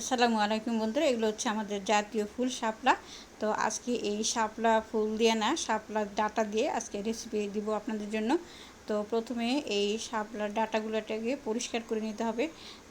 আসসালামু আলাইকুম বন্ধুরা, এগুলো হচ্ছে আমাদের জাতীয় ফুল শাপলা। তো আজকে এই শাপলা ফুল দিয়ে না শাপলা ডাটা দিয়ে আজকে রেসিপি দিব আপনাদের জন্য। তো প্রথমে এই শাপলার ডাটাগুলোটাকে পরিষ্কার করে নিতে হবে।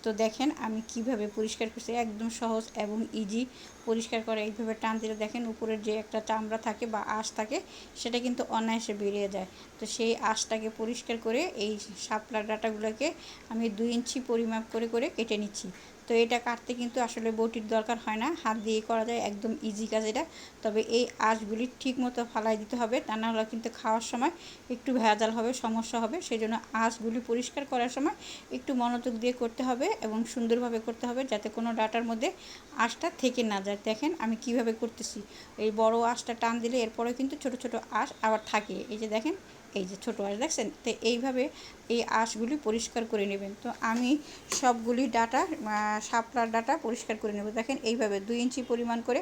তো দেখেন আমি কীভাবে পরিষ্কার করছি, একদম সহজ এবং ইজি পরিষ্কার করে এইভাবে টান দিলে দেখেন উপরের যে একটা চামড়া থাকে বা আঁশ থাকে, সেটা কিন্তু অনায়াসে বেরিয়ে যায়। তো সেই আঁশটাকে পরিষ্কার করে এই শাপলার ডাটাগুলোকে আমি দুই ইঞ্চি পরিমাপ করে করে কেটে নিচ্ছি। তো এটা কাটতে কিন্তু আসলে বটির দরকার হয় না। হাত দিয়ে করা যায়, একদম ইজি কাজ এটা। তবে এই আঁশগুলি ঠিক মতো ফালাই দিতে হবে, তা না হলে কিন্তু খাওয়ার সময় একটু ভেজাল হবে, সমস্যা হবে। সেই জন্য আঁশগুলি পরিষ্কার করার সময় একটু মনোযোগ দিয়ে করতে হবে এবং সুন্দরভাবে করতে হবে যাতে কোনো ডাটার মধ্যে আঁশটা থেকে না যায়। দেখেন আমি কীভাবে করতেছি। এই বড় আঁশটা টান দিলে এরপরে কিন্তু ছোট ছোট আঁশ আবার থাকে। এই যে দেখেন এই যে ছোটো আঁশ, দেখছেন? তো এইভাবে এই আঁশগুলি পরিষ্কার করে নেবেন। তো আমি সবগুলি ডাটা শাপলার ডাটা পরিষ্কার করে নেব। দেখেন, এইভাবে দুই ইঞ্চি পরিমাণ করে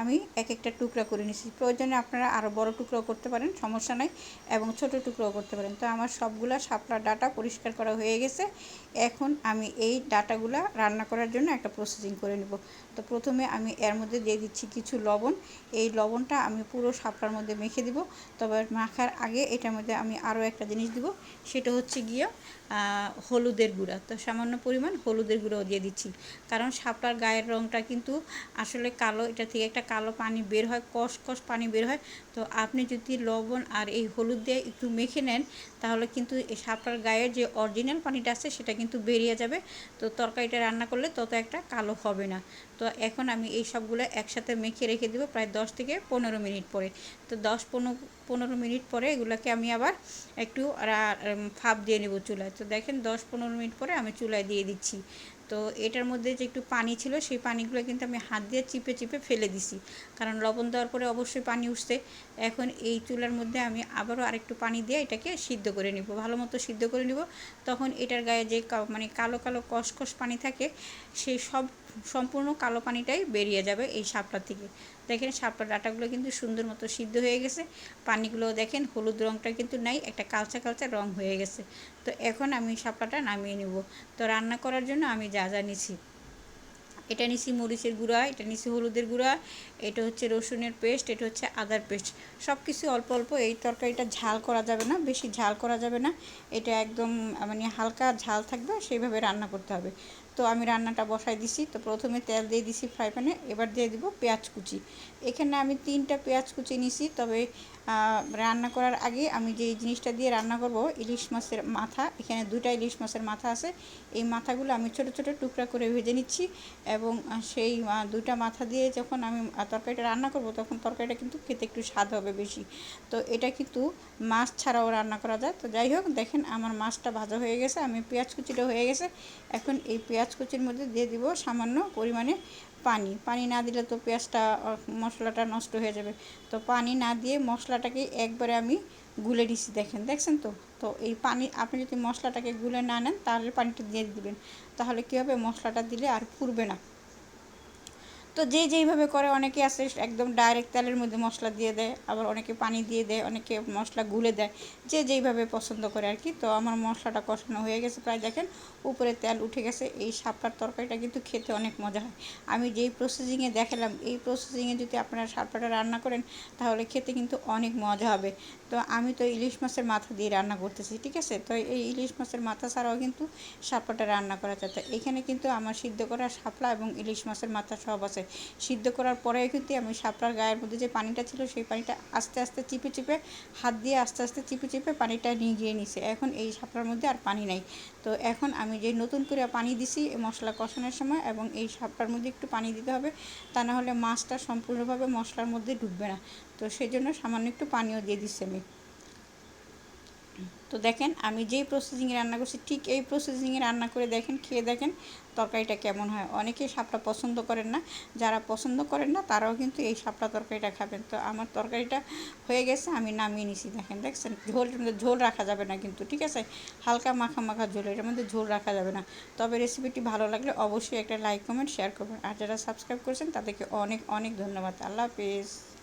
আমি এক একটা টুকরা করে নিছি প্রয়োজনে আপনারা আরও বড় টুকরো করতে পারেন, সমস্যা নাই, এবং ছোট টুকরো করতে পারেন। তো আমার সবগুলা শাপলার ডাটা পরিষ্কার করা হয়ে গেছে। এখন আমি এই ডাটাগুলা রান্না করার জন্য একটা প্রসেসিং করে নেব। তো প্রথমে আমি এর মধ্যে দিয়ে দিচ্ছি কিছু লবণ। এই লবণটা আমি পুরো শাপলার মধ্যে মেখে দিব। তবে মাখার আগে এটার মধ্যে আমি আরও একটা জিনিস দিব। সেটা হচ্ছে গিয়ে হলুদের গুঁড়া। তো সামান্য পরিমাণ হলুদের গুঁড়াও দিয়ে দিচ্ছি। কারণ সাপটার গায়ের রঙটা কিন্তু আসলে কালো, এটা থেকে একটা কালো পানি বের হয়, কষ কষ পানি বের হয়। তো আপনি যদি লবণ আর এই হলুদ দিয়ে একটু মেখে নেন, তাহলে কিন্তু এই সাপটার গায়ের যে অরিজিনাল পানিটা আছে, সেটা কিন্তু বেরিয়ে যাবে। তো তরকারিটা রান্না করলে তত একটা কালো হবে না। তো এখন আমি এই সবগুলো একসাথে মেখে রেখে দেবো প্রায় দশ থেকে পনেরো মিনিট পরে। তো দশ পনেরো পনেরো মিনিট পরে এগুলোকে আমি আবার একটু ফাপ দিয়ে নেব চুলায়। তো দেখেন দশ পনেরো মিনিট পরে আমি চুলায় দিয়ে দিচ্ছি। তো এটার মধ্যে যে একটু পানি ছিল, সেই পানিগুলো কিন্তু আমি হাত দিয়ে চিপে চিপে ফেলে দিছি। কারণ লবণ দেওয়ার পরে অবশ্যই পানি উঠছে। এখন এই চুলার মধ্যে আমি আবারও আরেকটু পানি দিয়ে এটাকে সিদ্ধ করে নিব। ভালো মতো সিদ্ধ করে নিব। তখন এটার গায়ে যে মানে কালো কালো কসকস পানি থাকে সেই সব সম্পূর্ণ কালো পানিটাই বেরিয়ে যাবে এই সাপটা থেকে। দেখেন সাপটা ডাটাগুলো কিন্তু সুন্দর মতো সিদ্ধ হয়ে গেছে। পানিগুলো দেখেন, হলুদ রঙটা কিন্তু নাই, একটা কালচা কালচা রং হয়ে গেছে। তো এখন আমি সাপটাটা নামিয়ে নেব। তো রান্না করার জন্য আমি যা যা নিছি। এটা নিছি মরিচের গুঁড়া, এটা নিছি হলুদের গুঁড়া, এটা হচ্ছে রসুনের পেস্ট, এটা হচ্ছে আদার পেস্ট। সব কিছু অল্প অল্প, এই তরকারিটা ঝাল করা যাবে না, বেশি ঝাল করা যাবে না। এটা একদম মানে হালকা ঝাল থাকবে, সেইভাবে রান্না করতে হবে। তো আমি রান্নাটা বসাই দিছি, তো প্রথমে তেল দিয়ে দিছি ফ্রাই প্যানে, এবার দিয়ে দিব পেঁয়াজ কুচি। এখানে আমি তিনটা পেঁয়াজ কুচি নিছি, তবে রান্না করার আগে আমি যে জিনিসটা দিয়ে রান্না করব, ইলিশ মাছের মাথা, এখানে দুটা ইলিশ মাছের মাথা আছে। এই মাথাগুলো আমি ছোট ছোট টুকরা করে ভেজে নিচ্ছি এবং সেই দুটা মাথা দিয়ে যখন আমি তরকারিটা রান্না করব, তখন তরকারিটা কিন্তু খেতে একটু স্বাদ হবে বেশি। তো এটা কিন্তু মাছ ছাড়াও রান্না করা যায়। তো যাই হোক, দেখেন আমার মাছটা ভাজা হয়ে গেছে, আমি পেঁয়াজ কুচিটা হয়ে গেছে। এখন এই পেঁয়াজ কুচির মধ্যে দিয়ে দিব সামান্য পরিমাণে পানি পানি না দিলে তো পেঁয়াজটা মশলাটা নষ্ট হয়ে যাবে। তো পানি না দিয়ে মশলাটাকে একবারে আমি গুলে দিছি দেখেন, দেখছেন তো? তো এই পানি, আপনি যদি মশলাটাকে গুলে না নেন, তাহলে পানিটা দিয়ে দিবেন। তাহলে কী হবে? মশলাটা দিলে আর পুড়বে না। তো যে যেইভাবে করে, অনেকে আছে একদম ডাইরেক্ট তেলের মধ্যে মশলা দিয়ে দেয়, আবার অনেকে পানি দিয়ে দেয়, অনেকে মশলা গুলে দেয়, যে যেইভাবে পছন্দ করে আর কি তো আমার মশলাটা কষানো হয়ে গেছে প্রায় দেখেন, উপরে তেল উঠে গেছে, এই সাপটার তরকারিটা কিন্তু খেতে অনেক মজা হয়। আমি যেই প্রসেসিংয়ে দেখালাম, এই প্রসেসিংয়ে যদি আপনারা সাপটা রান্না করেন, তাহলে খেতে কিন্তু অনেক মজা হবে। তো আমি তো ইলিশ মাছের মাথা দিয়ে রান্না করতেছি, ঠিক আছে? তো এই ইলিশ মাছের মাথা ছাড়াও কিন্তু সাপটা রান্না করা যায়। তো এখানে কিন্তু আমার সিদ্ধ করা শাপলা এবং ইলিশ মাছের মাথা সব আছে। সিদ্ধ করার পরে কিন্তু আমি সাপটার গায়ের মধ্যে যে পানিটা ছিল সেই পানিটা আস্তে আস্তে চিপে চিপে হাত দিয়ে আস্তে আস্তে চিপে চিপে পানিটা নিয়ে গিয়ে নিছে। এখন এই সাপটার মধ্যে আর পানি নাই। তো এখন আমি যে নতুন করে পানি দিছি মশলা কষানোর সময় এবং এই সাপটার মধ্যে একটু পানি দিতে হবে, তা না হলে মাছটা সম্পূর্ণভাবে মশলার মধ্যে ঢুকবে না। তো সেই জন্য সামান্য একটু পানিও দিয়ে দিচ্ছি আমি। তো দেখেন, আমি যেই প্রসেসিংয়ে রান্না করছি, ঠিক এই প্রসেসিংয়ে রান্না করে দেখেন, খেয়ে দেখেন তরকারিটা কেমন হয়। অনেকেই সাপটা পছন্দ করেন না। যারা পছন্দ করেন না, তারাও কিন্তু এই সাপটা তরকারিটা খাবেন। তো আমার তরকারিটা হয়ে গেছে, আমি নামিয়ে নিছি। দেখেন, দেখছেন? ঝোল ঝোল রাখা যাবে না কিন্তু, ঠিক আছে? হালকা মাখা মাখা ঝোল এটার মধ্যে ঝোল রাখা যাবে না। তবে রেসিপিটি ভালো লাগলে অবশ্যই একটা লাইক কমেন্ট শেয়ার করবেন। আর যারা সাবস্ক্রাইব করেছেন, তাদেরকে অনেক অনেক ধন্যবাদ। আল্লাহ হাফিজ।